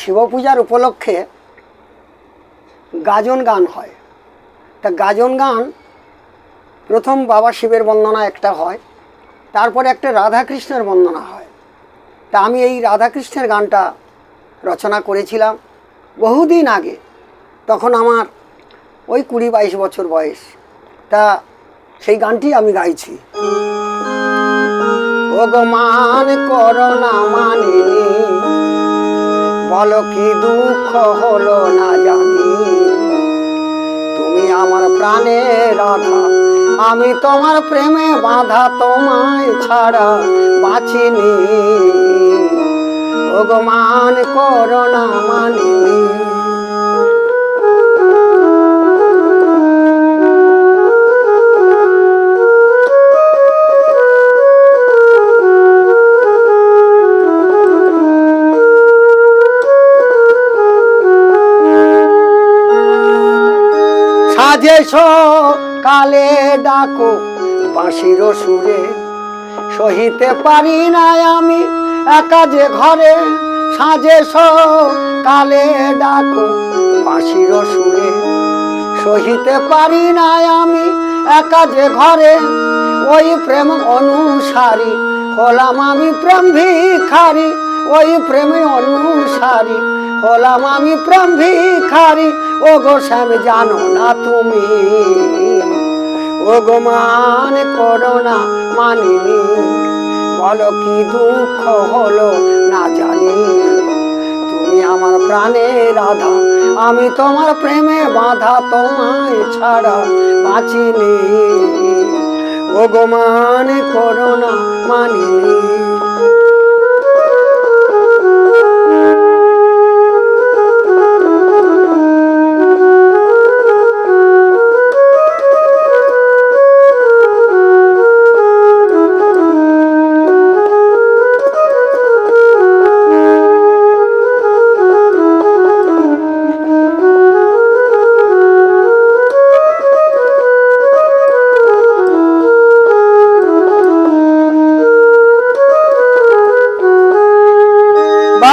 শিব পূজার উপলক্ষে গাজন গান হয়। তা গাজন গান প্রথম বাবা শিবের বন্দনা একটা হয়, তারপরে একটা রাধাকৃষ্ণের বন্দনা হয়। তা আমি এই রাধাকৃষ্ণের গানটা রচনা করেছিলাম বহুদিন আগে, তখন আমার ওই কুড়ি বাইশ বছর বয়স। তা সেই গানটি আমি গাইছি। ভগবান করোনা মানিনি বলো কি দুঃখ হলো না জানি। তুমি আমার প্রাণে রাধা আমি তোমার প্রেমে বাধা তোমায় ছাড়া বাঁচিনি। ভগবান করোনা মানিনি। সাজে কালে ডাকো, বাঁশির সুরে। সহিতে পারি না আমি একা যে ঘরে, সাজে কালে ডাকো, বাঁশির সুরে। সহিতে পারি না আমি একা যে ঘরে, ওই প্রেম অনুসারী। হলাম আমি প্রেম ভিখারি, ওই প্রেমে অনুসারী। হলাম আমি প্রেম ভিখারি ও গো শ্যাম জানো না তুমি। ও গো মান করো না মানিনি বলো কি দুঃখ হলো না জানি। তুমি আমার প্রাণে রাধা আমি তোমার প্রেমে বাধা, তোমায় ছাড়া বাঁচিনি। ও গো মান করো না মানিনি।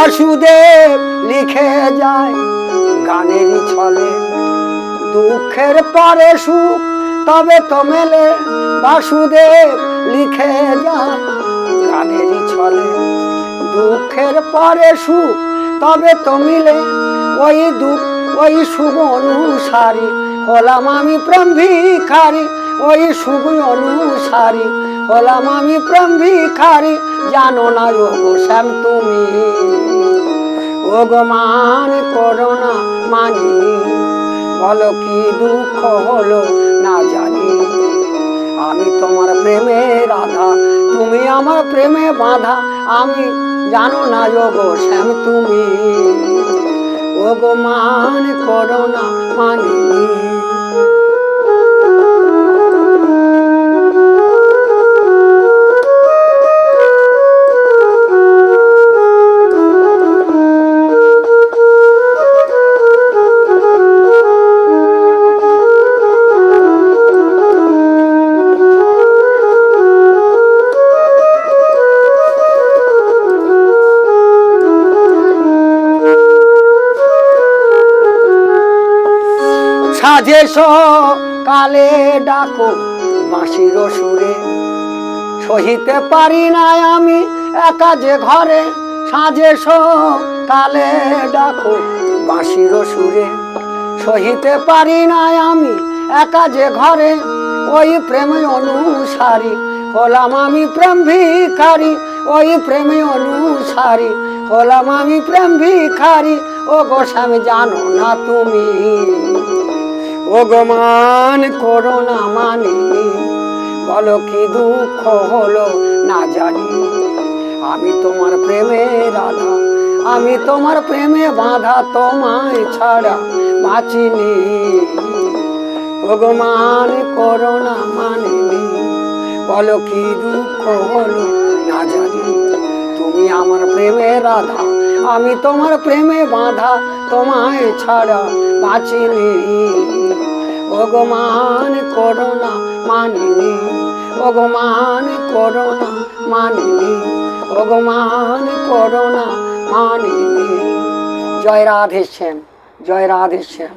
বাসুদেব লিখে যায় গানেরই ছলে। দুঃখের পরে সুখ, তবে তো মেলে। বাসুদেব লিখে যায় গানেরই ছলে। দুঃখের পরে সুখ, তবে তো মিলে। ওই দুঃখ, ওই শুভ অনুসারী, হলাম আমি প্রেম ভিখারি। ওই শুভ অনুসারী, হলাম আমি প্রেম ভিখারি। জানো না গো শ্যাম তুমি ও করোনা মানি, বলো কি দুঃখ হলো না জানি। আমি তোমার প্রেমে রাধা, তুমি আমার প্রেমে বাধা, আমি জানো না যোগ শ্যাম তুমি। ভগবান করোনা মান সাজে কালে ডাকো বাঁশির সুরে। সহিতে পারি না আমি একা যে ঘরে, সাজে কালে ডাকো বাঁশির সুরে। সহিতে পারি না আমি একা যে ঘরে, ওই প্রেম অনুসারী। হলাম আমি প্রেম ভিখারি, ওই প্রেমে অনুসারী। হলাম আমি প্রেম ভিখারি ও গোস্বামী জানো না তুমি ও গো মান, বলো কি দুঃখ হলো না জানি। আমি তোমার প্রেমে রাধা, আমি তোমার প্রেমে বাঁধা, তোমায় ছাড়া বাঁচিনি। ও গো মান, বলো কি দুঃখ হলো না জানি। তুমি আমার প্রেমে রাধা, আমি তোমার প্রেমে বাঁধা, তোমায় ছাড়া বাঁচিনি। ভগবান করোনা মানিনি ভগবান করোনা মানিনি ভগবান করোনা মানিনি জয় রাধে শ্যাম, জয় রাধে শ্যাম।